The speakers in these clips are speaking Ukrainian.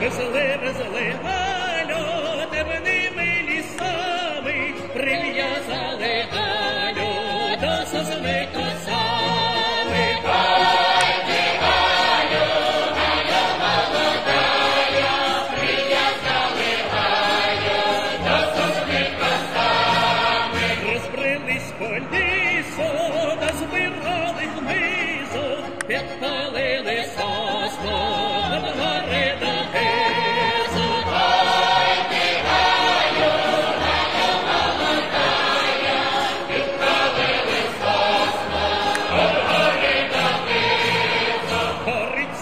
Весели, весели, Галю, темними лісами прив'язали Галю до сосни косами. Розбрились по лісу, та збирали хмизу, підпалили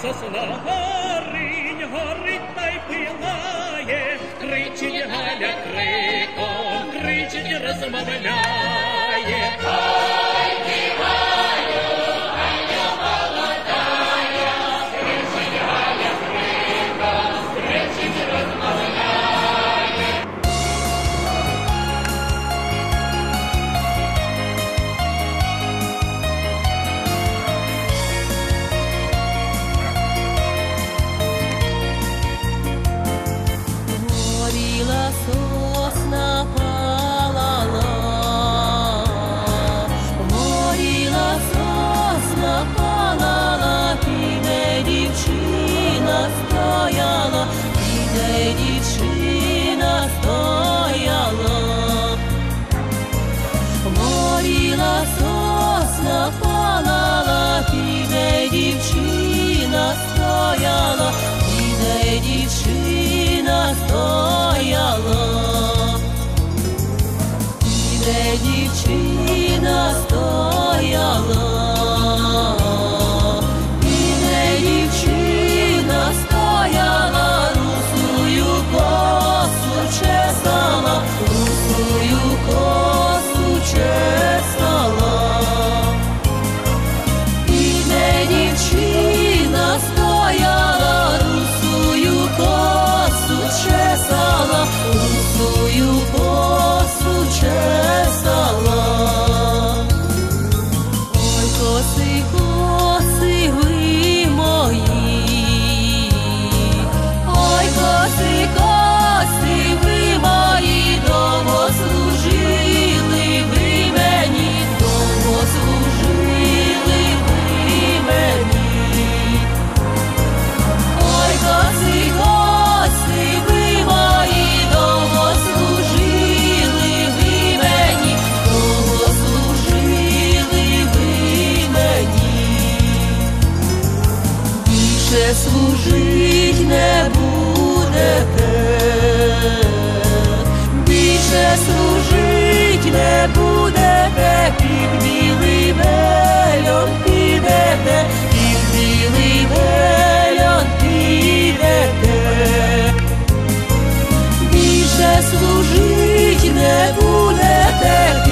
сосна, горинь, горить та й пилає, кричить Галя криком, кричить розмовляє. Горіла сосна палала, горіла сосна палала, піде дівчина стояла, піде дівчина стояла. Горіла сосна палала, піде дівчина стояла, піде дівчина дівчина стояла, піде дівчина стояла, русую косу чесала, русую косу чесала. Піде дівчина стояла, русую косу чесала, більше служить не будете, під білий вельон підете, під білий вельон підете. Більше служить не будете,